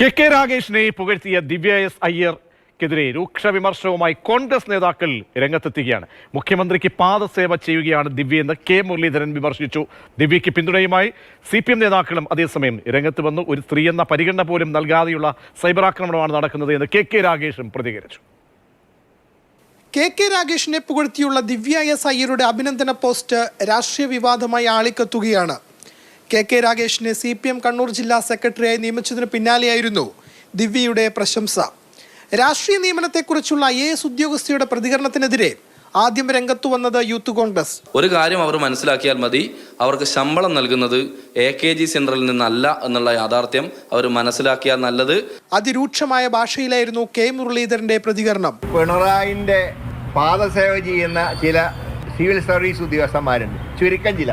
K K രാഗേഷിനെ പുകഴ്ത്തിയ Divya S അയ്യർക്കെതിരെ രൂക്ഷ വിമർശനവുമായി കോൺഗ്രസ് നേതാക്കൾ രംഗത്തെത്തുകയാണ്. മുഖ്യമന്ത്രിക്ക് പാദസേവ ചെയ്യുകയാണ് ദിവ്യ ദിവ്യയെന്ന് കെ മുരളീധരൻ വിമർശിച്ചു. ദിവ്യയ്ക്ക് പിന്തുണയുമായി സി പി എം നേതാക്കളും അതേസമയം രംഗത്ത് വന്നു. ഒരു സ്ത്രീ എന്ന പരിഗണന പോലും നൽകാതെയുള്ള സൈബർ ആക്രമണമാണ് നടക്കുന്നത് എന്ന് കെ കെ രാഗേഷും പ്രതികരിച്ചു. കെ കെ രാഗേഷിനെ പുകഴ്ത്തിയുള്ള ദിവ്യ എസ് അയ്യരുടെ അഭിനന്ദന പോസ്റ്റ് രാഷ്ട്രീയ വിവാദമായി ആളിക്കത്തുകയാണ്. കെ കെ രാഗേഷിനെ സി പി എം കണ്ണൂർ ജില്ലാ സെക്രട്ടറിയായി നിയമിച്ചതിന് പിന്നാലെയായിരുന്നു ദിവ്യയുടെ പ്രശംസ. രാഷ്ട്രീയ നിയമനത്തെക്കുറിച്ചുള്ള ഐ എ എസ് ഉദ്യോഗസ്ഥയുടെ പ്രതികരണത്തിനെതിരെ ആദ്യം രംഗത്തു വന്നത് യൂത്ത് കോൺഗ്രസ്. ഒരു കാര്യം അവർ മനസ്സിലാക്കിയാൽ മതി അവർക്ക് ശമ്പളം നൽകുന്നത് എ കെ ജി സെന്ററിൽ നിന്നല്ല എന്നുള്ള യാഥാർത്ഥ്യം അവർ മനസ്സിലാക്കിയാൽ നല്ലത്. അതിരൂക്ഷമായ ഭാഷയിലായിരുന്നു കെ മുരളീധരന്റെ പ്രതികരണം. പിണറായിന്റെ പാദസേവ ചെയ്യുന്ന ചില സിവിൽ സർവീസ് ഉദ്യോഗസ്ഥന്മാരുണ്ട്. ചുരുക്കം ചില.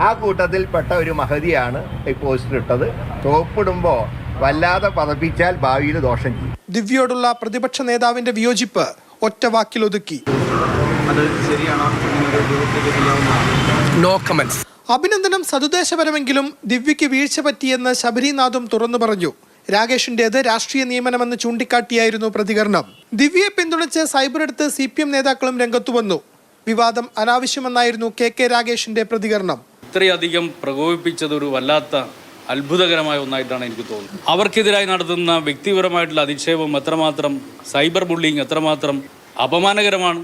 ആ കൂട്ടത്തിൽപ്പെട്ട ഒരു മഹതിയാണ് ഈ പോസ്റ്റർ ഇട്ടത്. തോപ്പിടുമ്പോൾ വല്ലാതെ പതപ്പിച്ചാൽ ഭാവിയിൽ ദോഷം ചെയ്യും. ദിവ്യയോടുള്ള പ്രതിപക്ഷ നേതാവിന്റെ വിയോജിപ്പ് ഒറ്റ വാക്കിലൊതുക്കി നോ കമന്റ്സ് അഭിനന്ദനം സതുദ്ദേശപരമെങ്കിലും ദിവ്യയ്ക്ക് വീഴ്ച പറ്റിയെന്ന് ശബരിനാഥും തുറന്നു പറഞ്ഞു. രാകേഷിന്റേത് രാഷ്ട്രീയ നിയമനമെന്ന് ചൂണ്ടിക്കാട്ടിയായിരുന്നു പ്രതികരണം. ദിവ്യയെ പിന്തുണച്ച് സൈബർ എടുത്ത് സി പി എം നേതാക്കളും രംഗത്തു വന്നു. വിവാദം അനാവശ്യമെന്നായിരുന്നു കെ കെ രാകേഷിന്റെ പ്രതികരണം. ഇത്രയധികം പ്രകോപിപ്പിച്ചത് ഒരു വല്ലാത്ത അത്ഭുതകരമായ ഒന്നായിട്ടാണ് എനിക്ക് തോന്നുന്നത്. അവർക്കെതിരായി നടത്തുന്ന വ്യക്തിപരമായിട്ടുള്ള അധിക്ഷേപം എത്രമാത്രം സൈബർ ബുള്ളിങ് എത്രമാത്രം അപമാനകരമാണ്.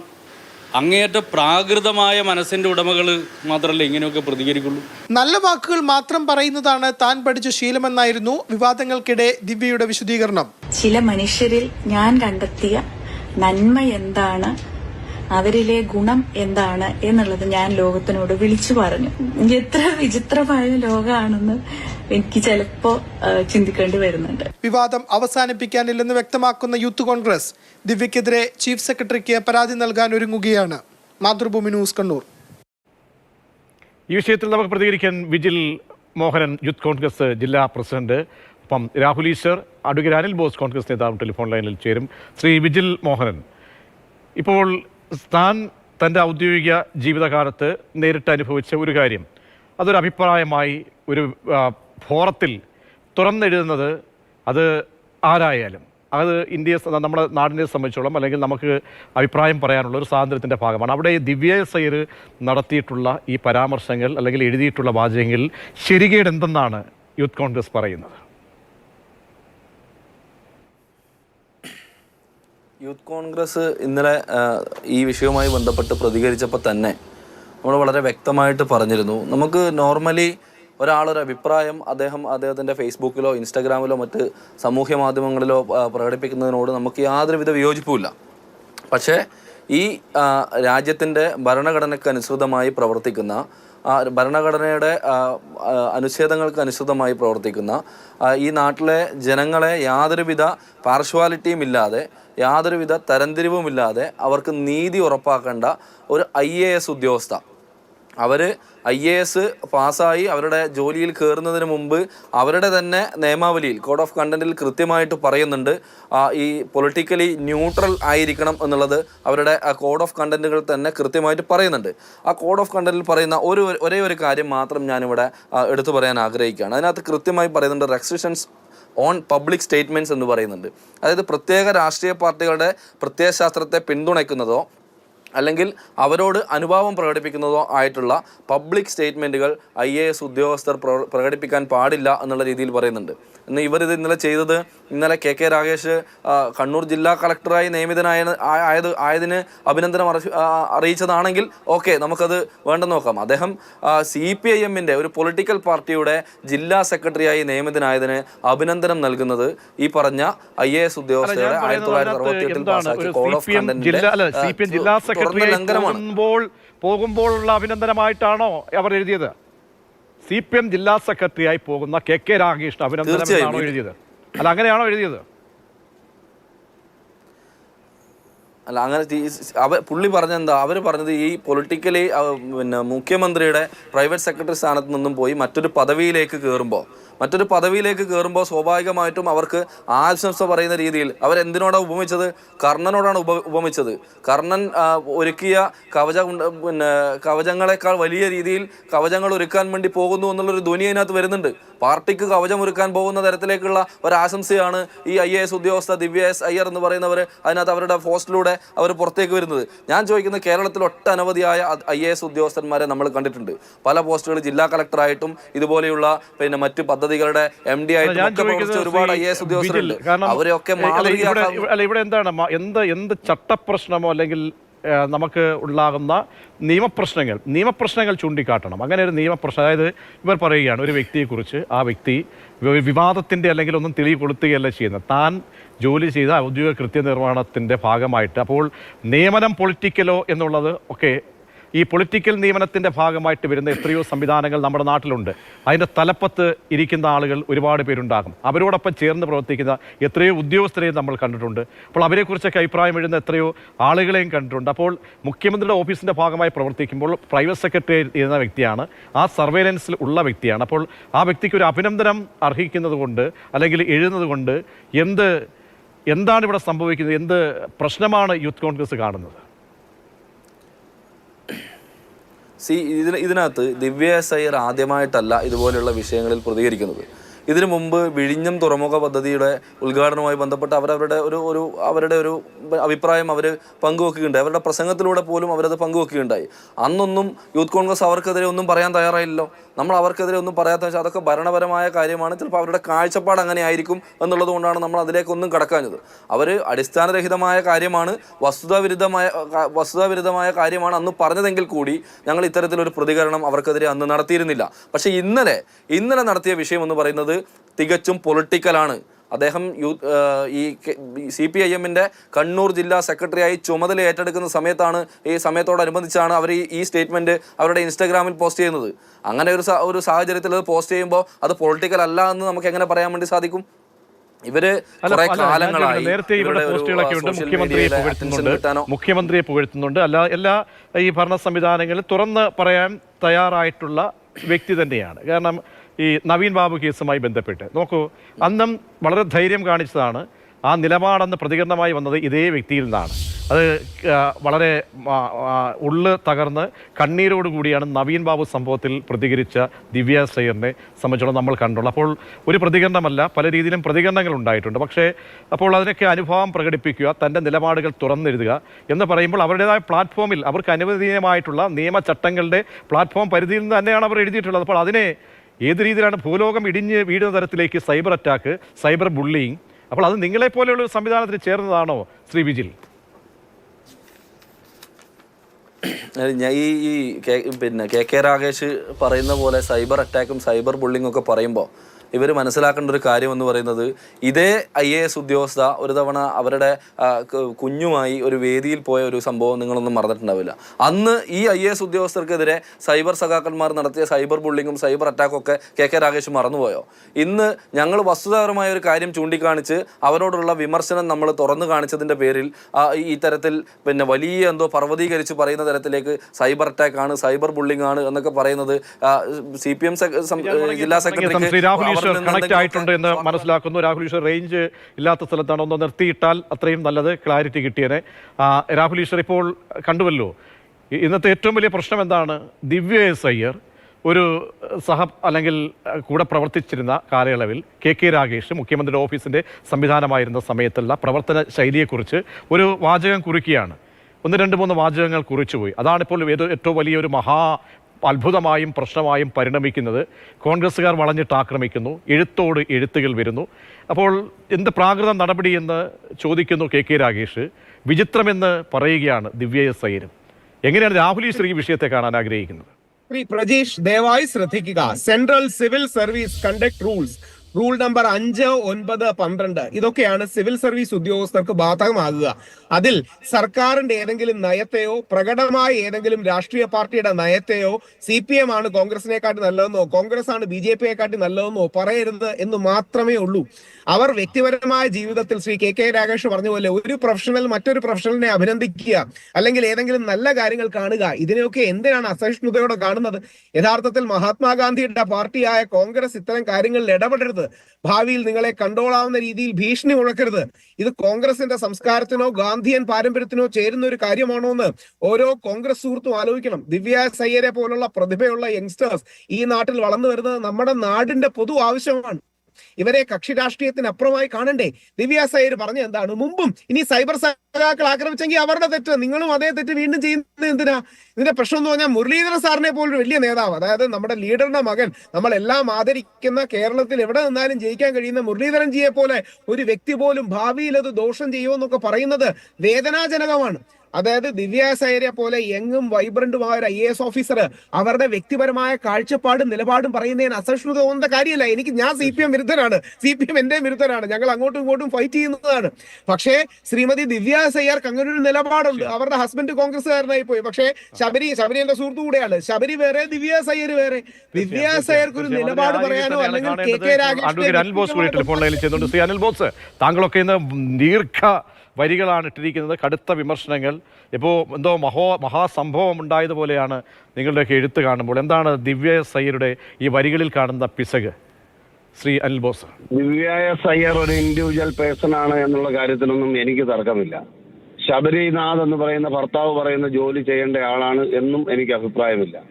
അങ്ങേയറ്റ പ്രാകൃതമായ മനസ്സിന്റെ ഉടമകൾ മാത്രമല്ല ഇങ്ങനെയൊക്കെ പ്രതികരിക്കുള്ളൂ. നല്ല വാക്കുകൾ മാത്രം പറയുന്നതാണ് താൻ പഠിച്ച ശീലമെന്നായിരുന്നു വിവാദങ്ങൾക്കിടെ ദിവ്യയുടെ വിശദീകരണം. ചില മനുഷ്യരിൽ ഞാൻ കണ്ടെത്തിയ നന്മ എന്താണ് അവരിലെ ഗുണം എന്താണ് എന്നുള്ളത് ഞാൻ ലോകത്തിനോട് വിളിച്ചു പറഞ്ഞു. എത്ര വിചിത്രമായ ലോകമാണെന്ന് എനിക്ക് ചിലപ്പോ ചിന്തിക്കേണ്ടി വരുന്നുണ്ട്. വിവാദം അവസാനിപ്പിക്കാനില്ലെന്ന് വ്യക്തമാക്കുന്ന യൂത്ത് കോൺഗ്രസ് ദിവ്യക്കെതിരെ ചീഫ് സെക്രട്ടറിക്ക് പരാതി നൽകാൻ ഒരുങ്ങുകയാണ്. മാതൃഭൂമി ന്യൂസ് കണ്ണൂർ. ഈ വിഷയത്തിൽ നമുക്ക് പ്രതികരിക്കാൻ വിജിൽ മോഹനൻ യൂത്ത് കോൺഗ്രസ് ജില്ലാ പ്രസിഡന്റ്. ഒപ്പം രാഹുൽ ഈശ്വർ അഡ്വക്കേറ്റ് അനിൽ ബോസ് കോൺഗ്രസ് നേതാവ് ടെലിഫോൺ ലൈനിൽ ചേരും. ശ്രീ വിജിൽ മോഹനൻ ഇപ്പോൾ താൻ തന്റെ ഔദ്യോഗിക ജീവിതകാലത്ത് നേരിട്ട് അനുഭവിച്ച ഒരു കാര്യം. അതൊരു അഭിപ്രായമായി ഒരു ഫോറത്തിൽ തുറന്നെഴുതുന്നത് അത് ആരായാലും. അത് ഇന്ത്യയെ നമ്മുടെ നാടിനെ സംബന്ധിച്ചോളം അല്ലെങ്കിൽ നമുക്ക് അഭിപ്രായം പറയാനുള്ള ഒരു സ്വാതന്ത്ര്യത്തിന്റെ ഭാഗമാണ്. അവിടെ ദിവ്യ സൈർ നടത്തിയിട്ടുള്ള ഈ പരാമർശങ്ങൾ അല്ലെങ്കിൽ എഴുതിയിട്ടുള്ള വാചകങ്ങളിൽ ശരികേട് എന്തെന്നാണ് യൂത്ത് കോൺഗ്രസ് പറയുന്നത്? യൂത്ത് കോൺഗ്രസ് ഇന്നലെ ഈ വിഷയവുമായി ബന്ധപ്പെട്ട് പ്രതികരിച്ചപ്പോൾ തന്നെ നമ്മൾ വളരെ വ്യക്തമായിട്ട് പറഞ്ഞിരുന്നു. നമുക്ക് നോർമലി ഒരാളൊരു അഭിപ്രായം അദ്ദേഹം അദ്ദേഹത്തിന്റെ ഫേസ്ബുക്കിലോ ഇൻസ്റ്റാഗ്രാമിലോ മറ്റ് സാമൂഹ്യ മാധ്യമങ്ങളിലോ പ്രകടിപ്പിക്കുന്നതിനോട് നമുക്ക് യാതൊരുവിധ വിയോജിപ്പുമില്ല. പക്ഷേ ഈ രാജ്യത്തിന്റെ ഭരണഘടനയ്ക്ക് അനുസൃതമായി പ്രവർത്തിക്കുന്ന ഭരണഘടനയുടെ അനുച്ഛേദങ്ങൾക്ക് അനുസൃതമായി പ്രവർത്തിക്കുന്ന ഈ നാട്ടിലെ ജനങ്ങളെ യാതൊരുവിധ പാർഷ്വാലിറ്റിയും ഇല്ലാതെ യാതൊരുവിധ തരംതിരിവുമില്ലാതെ അവർക്ക് നീതി ഉറപ്പാക്കേണ്ട ഒരു ഐ എ എസ് ഉദ്യോഗസ്ഥ. അവർ ഐ എ എസ് പാസ്സായി അവരുടെ ജോലിയിൽ കയറുന്നതിന് മുമ്പ് അവരുടെ തന്നെ നിയമാവലിയിൽ കോഡ് ഓഫ് കണ്ടന്റിൽ കൃത്യമായിട്ട് പറയുന്നുണ്ട് ഈ പൊളിറ്റിക്കലി ന്യൂട്രൽ ആയിരിക്കണം എന്നുള്ളത് അവരുടെ കോഡ് ഓഫ് കണ്ടന്റുകൾ തന്നെ കൃത്യമായിട്ട് പറയുന്നുണ്ട്. ആ കോഡ് ഓഫ് കണ്ടന്റിൽ പറയുന്ന ഒരു ഒരേ ഒരു കാര്യം മാത്രം ഞാനിവിടെ എടുത്തു പറയാൻ ആഗ്രഹിക്കുകയാണ്. അതിനകത്ത് കൃത്യമായി പറയുന്നുണ്ട് റെസ്ട്രിക്ഷൻസ് ഓൺ പബ്ലിക് സ്റ്റേറ്റ്മെന്റ്സ് എന്ന് പറയുന്നുണ്ട്. അതായത് പ്രത്യേക രാഷ്ട്രീയ പാർട്ടികളുടെ പ്രത്യയശാസ്ത്രത്തെ പിന്തുണയ്ക്കുന്നതോ അല്ലെങ്കിൽ അവരോട് അനുഭാവം പ്രകടിപ്പിക്കുന്നതോ ആയിട്ടുള്ള പബ്ലിക് സ്റ്റേറ്റ്മെന്റുകൾ ഐ എ എസ് ഉദ്യോഗസ്ഥർ പ്ര- പ്രകടിപ്പിക്കാൻ പാടില്ല എന്നുള്ള രീതിയിൽ പറയുന്നുണ്ട്. ഇന്ന് ഇവരിത് ഇന്നലെ ചെയ്തത് ഇന്നലെ കെ കെ രാകേഷ് കണ്ണൂർ ജില്ലാ കളക്ടറായി നിയമിതനായ ആയത് ആയതിന് അഭിനന്ദനം അറിയിച്ചതാണെങ്കിൽ ഓക്കെ നമുക്കത് വേണ്ടെന്ന് നോക്കാം. അദ്ദേഹം സി പി ഐ എമ്മിന്റെ ഒരു പൊളിറ്റിക്കൽ പാർട്ടിയുടെ ജില്ലാ സെക്രട്ടറിയായി നിയമിതനായതിന് അഭിനന്ദനം നൽകുന്നത് ഈ പറഞ്ഞ ഐ എ എസ് ഉദ്യോഗസ്ഥരുടെ ആയിരത്തി തൊള്ളായിരത്തി അറുപത്തി എട്ടിൽ പാസ്സാക്കിയ കോഡ് ഓഫ് സെക്രട്ടറി ലംഘനമാണ്. പോകുമ്പോഴുള്ള അഭിനന്ദനമായിട്ടാണോ അവർ എഴുതിയത്? സി പി എം ജില്ലാ സെക്രട്ടറിയായി പോകുന്ന കെ കെ രാഗേഷ് അഭിനന്ദനം. എന്നാണോ എഴുതിയത് അല്ല അങ്ങനെയാണോ എഴുതിയത് അല്ല അങ്ങനെ അവർ അവ പുള്ളി പറഞ്ഞെന്താ? അവർ പറഞ്ഞത് ഈ പൊളിറ്റിക്കലി പിന്നെ മുഖ്യമന്ത്രിയുടെ പ്രൈവറ്റ് സെക്രട്ടറി സ്ഥാനത്ത് നിന്നും പോയി മറ്റൊരു പദവിയിലേക്ക് കയറുമ്പോൾ മറ്റൊരു പദവിയിലേക്ക് കയറുമ്പോൾ സ്വാഭാവികമായിട്ടും അവർക്ക് ആശംസ പറയുന്ന രീതിയിൽ അവരെന്തിനോടാണ് ഉപമിച്ചത്? കർണനോടാണ് ഉപ ഉപമിച്ചത്. കർണൻ ഒരുക്കിയ കവച പിന്നെ കവചങ്ങളെക്കാൾ വലിയ രീതിയിൽ കവചങ്ങൾ ഒരുക്കാൻ വേണ്ടി പോകുന്നു എന്നുള്ളൊരു ധ്വനി അതിനകത്ത് വരുന്നുണ്ട്. പാർട്ടിക്ക് കവചം ഒരുക്കാൻ പോകുന്ന തരത്തിലേക്കുള്ള ഒരാശംസയാണ് ഈ ഐ എ എസ് ഉദ്യോഗസ്ഥ ദിവ്യ എസ് അയ്യർ എന്ന് പറയുന്നവർ അതിനകത്ത് അവരുടെ പോസ്റ്റിലൂടെ അവർ പുറത്തേക്ക് വരുന്നത്. ഞാൻ ചോദിക്കുന്നത് കേരളത്തിൽ ഒട്ടനവധിയായ ഐ എ എസ് ഉദ്യോഗസ്ഥന്മാരെ നമ്മൾ കണ്ടിട്ടുണ്ട്. പല പോസ്റ്റുകൾ ജില്ലാ കളക്ടറായിട്ടും ഇതുപോലെയുള്ള പിന്നെ മറ്റ് പദ്ധതികളുടെ എം ഡി ആയിട്ടും ഒക്കെ പ്രവർത്തിച്ച ഒരുപാട് ഐ എ എസ് ഉദ്യോഗസ്ഥരുണ്ട്. അവരെയൊക്കെ ഇവിടെ മാതൃകയാക്കാൻ ഇവിടെ എന്താണ് എന്ത് എന്ത് ചട്ടപ്രശ്നമോ അല്ലെങ്കിൽ നമുക്ക് ഉണ്ടാകുന്ന നിയമപ്രശ്നങ്ങൾ നിയമപ്രശ്നങ്ങൾ ചൂണ്ടിക്കാട്ടണം. അങ്ങനെ ഒരു നിയമപ്രശ്നം അതായത് ഇവർ പറയുകയാണ് ഒരു വ്യക്തിയെക്കുറിച്ച് ആ വ്യക്തി വിവാദത്തിന്റെ അല്ലെങ്കിൽ ഒന്നും തെളിവ് കൊടുത്തുകയല്ല ചെയ്യുന്നത്. താൻ ജോലി ചെയ്ത ഔദ്യോഗിക കൃത്യനിർവഹണത്തിന്റെ ഭാഗമായിട്ട് അപ്പോൾ നിയമനം പൊളിറ്റിക്കലോ എന്നുള്ളത് ഒക്കെ ഈ പൊളിറ്റിക്കൽ നിയമനത്തിന്റെ ഭാഗമായിട്ട് വരുന്ന എത്രയോ സംവിധാനങ്ങൾ നമ്മുടെ നാട്ടിലുണ്ട്. അതിന്റെ തലപ്പത്ത് ഇരിക്കുന്ന ആളുകൾ ഒരുപാട് പേരുണ്ടാകും. അവരോടൊപ്പം ചേർന്ന് പ്രവർത്തിക്കുന്ന എത്രയോ ഉദ്യോഗസ്ഥരെയും നമ്മൾ കണ്ടിട്ടുണ്ട്. അപ്പോൾ അവരെക്കുറിച്ചൊക്കെ അഭിപ്രായം എഴുതുന്ന എത്രയോ ആളുകളെയും കണ്ടിട്ടുണ്ട്. അപ്പോൾ മുഖ്യമന്ത്രിയുടെ ഓഫീസിന്റെ ഭാഗമായി പ്രവർത്തിക്കുമ്പോൾ പ്രൈവറ്റ് സെക്രട്ടറി എന്ന വ്യക്തിയാണ്. ആ സർവേലൻസിൽ ഉള്ള വ്യക്തിയാണ്. അപ്പോൾ ആ വ്യക്തിക്ക് ഒരു അഭിനന്ദനം അർഹിക്കുന്നത് കൊണ്ട് അല്ലെങ്കിൽ എഴുതുന്നത് കൊണ്ട് എന്ത് എന്താണ് ഇവിടെ സംഭവിക്കുന്നത്? എന്ത് പ്രശ്നമാണ് യൂത്ത് കോൺഗ്രസ് കാണുന്നത്? സി ഇതിന് ഇതിനകത്ത് ദിവ്യ എസ് അയ്യർ ആദ്യമായിട്ടല്ല ഇതുപോലെയുള്ള വിഷയങ്ങളിൽ പ്രതികരിക്കുന്നത്. ഇതിനു മുമ്പ് വിഴിഞ്ഞം തുറമുഖ പദ്ധതിയുടെ ഉദ്ഘാടനവുമായി ബന്ധപ്പെട്ട് അവരവരുടെ ഒരു ഒരു അവരുടെ ഒരു അഭിപ്രായം അവർ പങ്കുവെക്കുകയുണ്ടായി. അവരുടെ പ്രസംഗത്തിലൂടെ പോലും അവരത് പങ്കുവെക്കുകയുണ്ടായി. അന്നൊന്നും യൂത്ത് കോൺഗ്രസ് അവർക്കെതിരെ ഒന്നും പറയാൻ തയ്യാറായില്ലല്ലോ. നമ്മൾ അവർക്കെതിരെ ഒന്നും പറയാത്ത വെച്ചാൽ അതൊക്കെ ഭരണപരമായ കാര്യമാണ്. ചിലപ്പോൾ അവരുടെ കാഴ്ചപ്പാട് അങ്ങനെ ആയിരിക്കും എന്നുള്ളത് കൊണ്ടാണ് നമ്മൾ അതിലേക്കൊന്നും കടക്കാഞ്ഞത്. അവർ അടിസ്ഥാനരഹിതമായ കാര്യമാണ് വസ്തുതാവിരുദ്ധമായ വസ്തുതാവിരുദ്ധമായ കാര്യമാണ് അന്ന് പറഞ്ഞതെങ്കിൽ കൂടി ഞങ്ങൾ ഇത്തരത്തിലൊരു പ്രതികരണം അവർക്കെതിരെ അന്ന് നടത്തിയിരുന്നില്ല. പക്ഷേ ഇന്നലെ ഇന്നലെ നടത്തിയ വിഷയം എന്ന് പറയുന്നത് തികച്ചും പൊളിറ്റിക്കലാണ് അദ്ദേഹം യൂ ഈ സി പി ഐ എമ്മിന്റെ കണ്ണൂർ ജില്ലാ സെക്രട്ടറിയായി ചുമതല ഏറ്റെടുക്കുന്ന സമയത്താണ് ഈ സമയത്തോടനുബന്ധിച്ചാണ് അവർ ഈ ഈ സ്റ്റേറ്റ്മെന്റ് അവരുടെ ഇൻസ്റ്റാഗ്രാമിൽ പോസ്റ്റ് ചെയ്യുന്നത്. അങ്ങനെ ഒരു ഒരു സാഹചര്യത്തിൽ അത് പോസ്റ്റ് ചെയ്യുമ്പോൾ അത് പൊളിറ്റിക്കൽ അല്ല എന്ന് നമുക്ക് എങ്ങനെ പറയാൻ വേണ്ടി സാധിക്കും? ഇവർ കാലങ്ങളായി നേരത്തെ ഇവരുടെ പോസ്റ്റുകളൊക്കെ ഉണ്ട്. മുഖ്യമന്ത്രിയെ പുകഴ്ത്തുന്നുണ്ട്. മുഖ്യമന്ത്രിയെ പുകഴ്ത്തുന്നുണ്ട്. അല്ല എല്ലാ ഈ ഭരണ സംവിധാനങ്ങളിൽ തുറന്ന് പറയാൻ തയ്യാറായിട്ടുള്ള വ്യക്തി തന്നെയാണ്. കാരണം ഈ നവീൻ ബാബു കേസുമായി ബന്ധപ്പെട്ട്. നോക്കൂ അന്നും വളരെ ധൈര്യം കാണിച്ചതാണ്. ആ നിലപാടെന്ന് പ്രതികരണമായി വന്നത് ഇതേ വ്യക്തിയിൽ നിന്നാണ്. അത് വളരെ ഉള്ള് തകർന്ന് കണ്ണീരോട് കൂടിയാണ് നവീൻ ബാബു സംഭവത്തിൽ പ്രതികരിച്ച ദിവ്യ സയ്യറിനെ സംബന്ധിച്ചോളം നമ്മൾ കണ്ടുള്ളൂ. അപ്പോൾ ഒരു പ്രതികരണമല്ല പല രീതിയിലും പ്രതികരണങ്ങൾ ഉണ്ടായിട്ടുണ്ട്. പക്ഷേ അപ്പോൾ അതിനൊക്കെ അനുഭവം പ്രകടിപ്പിക്കുക തന്റെ നിലപാടുകൾ തുറന്നെഴുതുക എന്ന് പറയുമ്പോൾ അവരുടേതായ പ്ലാറ്റ്ഫോമിൽ അവർക്ക് അനുവദനീയമായിട്ടുള്ള നിയമചട്ടങ്ങളുടെ പ്ലാറ്റ്ഫോം പരിധിയിൽ നിന്ന് തന്നെയാണ് അവർ എഴുതിയിട്ടുള്ളത്. അപ്പോൾ അതിനെ ഏത് രീതിയിലാണ് ഭൂലോകം ഇടിഞ്ഞ് വീഴുന്ന തരത്തിലേക്ക് സൈബർ അറ്റാക്ക് സൈബർ ബുള്ളിങ്? അപ്പോൾ അത് നിങ്ങളെപ്പോലെയുള്ള ഒരു സംവിധാനത്തിന് ചേർന്നതാണോ ശ്രീ വിജിൽ? ഞാൻ ഈ ഈ പിന്നെ കെ കെ രാകേഷ് പറയുന്ന പോലെ സൈബർ അറ്റാക്കും സൈബർ ബുള്ളിങ്ങും ഒക്കെ പറയുമ്പോൾ ഇവർ മനസ്സിലാക്കേണ്ട ഒരു കാര്യം എന്ന് പറയുന്നത് ഇതേ ഐ എ എസ് ഉദ്യോഗസ്ഥ ഒരു തവണ അവരുടെ കുഞ്ഞുമായി ഒരു വേദിയിൽ പോയ ഒരു സംഭവം നിങ്ങളൊന്നും മറന്നിട്ടുണ്ടാവില്ല. അന്ന് ഈ ഐ എ എസ് ഉദ്യോഗസ്ഥർക്കെതിരെ സൈബർ സഖാക്കന്മാർ നടത്തിയ സൈബർ ബുള്ളിങ്ങും സൈബർ അറ്റാക്കും ഒക്കെ കെ കെ രാകേഷ് മറന്നുപോയോ? ഇന്ന് ഞങ്ങൾ വസ്തുതാപരമായ ഒരു കാര്യം ചൂണ്ടിക്കാണിച്ച് അവരോടുള്ള വിമർശനം നമ്മൾ തുറന്നു കാണിച്ചതിന്റെ പേരിൽ ഈ തരത്തിൽ പിന്നെ വലിയ എന്തോ പർവതീകരിച്ച് പറയുന്ന തരത്തിലേക്ക് സൈബർ അറ്റാക്കാണ് സൈബർ ബുള്ളിംഗ് ആണ് എന്നൊക്കെ പറയുന്നത് സി പി എം ജില്ലാ സെക്രട്ടറിക്ക് അവിടെ ഈശ്വർ കണക്ട് ആയിട്ടുണ്ട് എന്ന് മനസ്സിലാക്കുന്നു. രാഹുൽ ഈശ്വർ റേഞ്ച് ഇല്ലാത്ത സ്ഥലത്താണ് ഒന്ന് നിർത്തിയിട്ടാൽ അത്രയും നല്ലത് ക്ലാരിറ്റി കിട്ടിയനെ. രാഹുൽ ഈശ്വർ ഇപ്പോൾ കണ്ടുവല്ലോ ഇന്നത്തെ ഏറ്റവും വലിയ പ്രശ്നം എന്താണ്? ദിവ്യ എസ് അയ്യർ ഒരു സഹ അല്ലെങ്കിൽ കൂടെ പ്രവർത്തിച്ചിരുന്ന കാലയളവിൽ കെ കെ രാഗേഷ് മുഖ്യമന്ത്രിയുടെ ഓഫീസിന്റെ സംവിധാനമായിരുന്ന സമയത്തുള്ള പ്രവർത്തന ശൈലിയെക്കുറിച്ച് ഒരു വാചകം കുറിക്കുകയാണ്. ഒന്ന് രണ്ട് മൂന്ന് വാചകങ്ങൾ കുറിച്ചുപോയി. അതാണിപ്പോൾ ഏതോ ഏറ്റവും വലിയൊരു മഹാ അത്ഭുതമായും പ്രശ്നമായും പരിണമിക്കുന്നത് കോൺഗ്രസ്സുകാർ വളഞ്ഞിട്ട് ആക്രമിക്കുന്നു. എഴുത്തോട് എഴുത്തുകൾ വരുന്നു. അപ്പോൾ എന്ത് പ്രാകൃത നടപടിയെന്ന് ചോദിക്കുന്നു കെ കെ രാഗേഷ് വിചിത്രമെന്ന് പറയുകയാണ് ദിവ്യ എസ് അയ്യരും. എങ്ങനെയാണ് രാഹുൽ ഈശ്വരി വിഷയത്തെ കാണാൻ ആഗ്രഹിക്കുന്നത്? ശ്രീ പ്രജീഷ് ദയവായി ശ്രദ്ധിക്കുക. Central civil service conduct rules rule number അഞ്ച് ഒൻപത് പന്ത്രണ്ട് ഇതൊക്കെയാണ് സിവിൽ സർവീസ് ഉദ്യോഗസ്ഥർക്ക് ബാധകമാകുക. അതിൽ സർക്കാരിന്റെ ഏതെങ്കിലും നയത്തെയോ പ്രകടമായ ഏതെങ്കിലും രാഷ്ട്രീയ പാർട്ടിയുടെ നയത്തെയോ സി പി എം ആണ് കോൺഗ്രസിനെക്കാട്ടി നല്ലതെന്നോ കോൺഗ്രസ് ആണ് ബി ജെ പിയെക്കാട്ടി നല്ലതെന്നോ പറയരുത് എന്ന് മാത്രമേ ഉള്ളൂ. അവർ വ്യക്തിപരമായ ജീവിതത്തിൽ ശ്രീ കെ കെ രാകേഷ് പറഞ്ഞ പോലെ ഒരു പ്രൊഫഷണൽ മറ്റൊരു പ്രൊഫഷണലിനെ അഭിനന്ദിക്കുക അല്ലെങ്കിൽ ഏതെങ്കിലും നല്ല കാര്യങ്ങൾ കാണുക. ഇതിനെയൊക്കെ എന്തിനാണ് അസഹിഷ്ണുതയോടെ കാണുന്നത്? യഥാർത്ഥത്തിൽ മഹാത്മാഗാന്ധിയുടെ പാർട്ടിയായ കോൺഗ്രസ് ഇത്തരം കാര്യങ്ങളിൽ ഇടപെടരുത്. ഭാവിയിൽ നിങ്ങളെ കണ്ടോളാവുന്ന രീതിയിൽ ഭീഷണി മുഴക്കരുത് ഇത് കോൺഗ്രസിന്റെ സംസ്കാരത്തിനോ ഗാന്ധിയൻ പാരമ്പര്യത്തിനോ ചേരുന്ന ഒരു കാര്യമാണോ എന്ന് ഓരോ കോൺഗ്രസ് സുഹൃത്തും ആലോചിക്കണം. ദിവ്യ സയ്യരെ പോലുള്ള പ്രതിഭയുള്ള യങ്സ്റ്റേഴ്സ് ഈ നാട്ടിൽ വളർന്നു വരുന്നത് നമ്മുടെ നാടിന്റെ പൊതു ആവശ്യമാണ്. ഇവരെ കക്ഷി രാഷ്ട്രീയത്തിന് അപ്പുറമായി കാണണ്ടേ? ദിവ്യ സയ്യർ പറഞ്ഞ എന്താണ്? മുമ്പും ഇനി സൈബർ സഖാക്കൾ ആക്രമിച്ചെങ്കിൽ അവരുടെ തെറ്റ് നിങ്ങളും അതേ തെറ്റ് വീണ്ടും ചെയ്യുന്നത് എന്തിനാ? ഇതിന്റെ പ്രശ്നം എന്ന് പറഞ്ഞാൽ മുരളീധരൻ സാറിനെ പോലൊരു വലിയ നേതാവ് അതായത് നമ്മുടെ ലീഡറിന്റെ മകൻ നമ്മളെല്ലാം ആദരിക്കുന്ന കേരളത്തിൽ എവിടെ നിന്നാലും ജയിക്കാൻ കഴിയുന്ന മുരളീധരൻ ജിയെ പോലെ ഒരു വ്യക്തി പോലും ഭാവിയിൽ അത് ദോഷം ചെയ്യുമെന്നൊക്കെ പറയുന്നത് വേദനാജനകമാണ്. അതായത് ദിവ്യ സൈര്യ പോലെ യങ്ങും വൈബ്രന്റുമായ ഒരു ഐ എസ് ഓഫീസർ അവരുടെ വ്യക്തിപരമായ കാഴ്ചപ്പാടും നിലപാടും പറയുന്നതിന് അസഹിഷ്ണുത തോന്നുന്ന കാര്യമല്ല. എനിക്ക് ഞാൻ സി പി എം വിരുദ്ധനാണ്. സി പി എം എന്റെ വിരുദ്ധനാണ്. ഞങ്ങൾ അങ്ങോട്ടും ഇങ്ങോട്ടും ഫൈറ്റ് ചെയ്യുന്നതാണ്. പക്ഷേ ശ്രീമതി ദിവ്യ സയ്യാർക്ക് അങ്ങനെ ഒരു നിലപാടുണ്ട്. അവരുടെ ഹസ്ബൻഡ് കോൺഗ്രസ്സുകാരനായി പോയി. പക്ഷേ ശബരി ശബരി എന്റെ സുഹൃത്തു കൂടെയാണ്. ശബരി വേറെ ദിവ്യാസയ്യർ വേറെ. ദിവ്യ സയ്യർക്ക് ഒരു നിലപാട് പറയാനോ അല്ലെങ്കിൽ കെ കെ അനിൽ ബോസ് കൂടി ടെലിഫോൺ ലൈനിൽ ചെയ്യുന്നുണ്ട് ശ്രീ അനിൽ ബോസ് താങ്കളൊക്കെ ഇന്ന് ദീർഘ വരികളാണ് ഇട്ടിരിക്കുന്നത്. കടുത്ത വിമർശനങ്ങൾ. ഇപ്പോൾ എന്തോ മഹോ മഹാസംഭവം ഉണ്ടായതുപോലെയാണ് നിങ്ങളുടെയൊക്കെ എഴുത്ത് കാണുമ്പോൾ. എന്താണ് ദിവ്യ സയ്യരുടെ ഈ വരികളിൽ കാണുന്ന പിശക്? ശ്രീ അനിൽ ബോസ്. ദിവ്യായ സയ്യർ ഒരു ഇൻഡിവിജ്വൽ പേഴ്സൺ ആണ് എന്നുള്ള കാര്യത്തിലൊന്നും എനിക്ക് തർക്കമില്ല. ശബരിനാഥ് എന്ന് പറയുന്ന ഭർത്താവ് പറയുന്ന ജോലി ചെയ്യേണ്ട ആളാണ് എന്നും എനിക്ക് അഭിപ്രായമില്ല.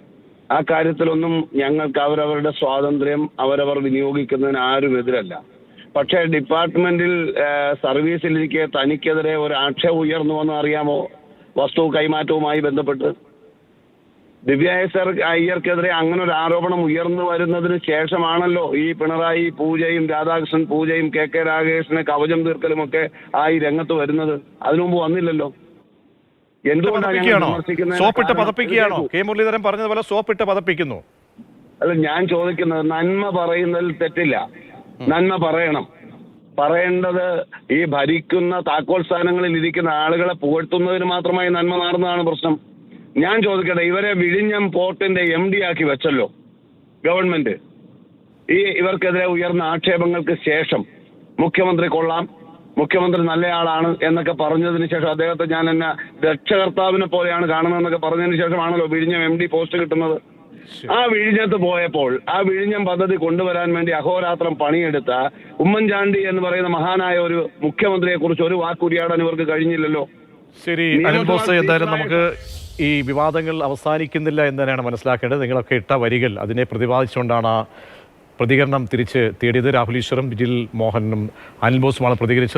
ആ കാര്യത്തിലൊന്നും ഞങ്ങൾക്ക് അവരവരുടെ സ്വാതന്ത്ര്യം അവരവർ വിനിയോഗിക്കുന്നതിന് ആരും എതിരല്ല പക്ഷേ ഡിപ്പാർട്ട്മെന്റിൽ സർവീസിലിരിക്കെ തനിക്കെതിരെ ഒരു ആക്ഷേപം ഉയർന്നു എന്ന് അറിയാമോ? വസ്തു കൈമാറ്റവുമായി ബന്ധപ്പെട്ട്. ദിവ്യ സർ അയ്യർക്കെതിരെ അങ്ങനെ ഒരു ആരോപണം ഉയർന്നു വരുന്നതിന് ശേഷമാണല്ലോ ഈ പിണറായി പൂജയും രാധാകൃഷ്ണൻ പൂജയും കെ കെ രാകേഷിനെ കവചം തീർക്കലും ഒക്കെ ആയി രംഗത്ത് വരുന്നത്. അതിനു മുമ്പ് വന്നില്ലല്ലോ. എന്തുകൊണ്ടാണ് സോപ്പിട്ട് പതപ്പിക്കുകയാണോ? കെ മുരളീധരൻ പറഞ്ഞതുപോലെ സോപ്പിട്ട് പതപ്പിക്കുന്നു. അല്ല ഞാൻ ചോദിക്കുന്നത് നന്മ പറയുന്നതിൽ തെറ്റില്ല. നന്മ പറയണം. പറയേണ്ടത് ഈ ഭരിക്കുന്ന താക്കോൽ സ്ഥാനങ്ങളിൽ ഇരിക്കുന്ന ആളുകളെ പുകഴ്ത്തുന്നതിന് മാത്രമായി നന്മ മാറുന്നതാണ് പ്രശ്നം. ഞാൻ ചോദിക്കട്ടെ ഇവരെ വിഴിഞ്ഞം പോർട്ടിന്റെ എം ഡി ആക്കി വെച്ചല്ലോ ഗവൺമെന്റ്. ഈ ഇവർക്കെതിരെ ഉയർന്ന ആക്ഷേപങ്ങൾക്ക് ശേഷം മുഖ്യമന്ത്രി കൊള്ളാം മുഖ്യമന്ത്രി നല്ലയാളാണ് എന്നൊക്കെ പറഞ്ഞതിന് ശേഷം അദ്ദേഹത്തെ ഞാൻ എന്നെ രക്ഷകർത്താവിനെ പോലെയാണ് കാണുന്നതെന്നൊക്കെ പറഞ്ഞതിന് ശേഷമാണല്ലോ വിഴിഞ്ഞം എം ഡി പോസ്റ്റ് കിട്ടുന്നത്. ആ വിഴിഞ്ഞത്ത് പോയപ്പോൾ ആ വിഴിഞ്ഞം പദ്ധതി കൊണ്ടുവരാൻ വേണ്ടി അഹോരാത്രം പണിയെടുത്ത ഉമ്മൻചാണ്ടി എന്ന് പറയുന്ന മഹാനായ ഒരു മുഖ്യമന്ത്രിയെ കുറിച്ച് ഒരു വാക്കുരിയാടാൻ ഇവർക്ക് കഴിഞ്ഞില്ലല്ലോ. ശരി അനിൽ എന്തായാലും നമുക്ക് ഈ വിവാദങ്ങൾ അവസാനിക്കുന്നില്ല എന്ന് തന്നെയാണ് മനസ്സിലാക്കേണ്ടത്. നിങ്ങളൊക്കെ ഇട്ട വരികൾ അതിനെ പ്രതിപാദിച്ചുകൊണ്ടാണ് ആ പ്രതികരണം തിരിച്ച് തേടിയത്. രാഹുൽ ഈശ്വറും വിജിൽ മോഹനും അനിൽ ബോസുമാണ് പ്രതികരിച്ചത്.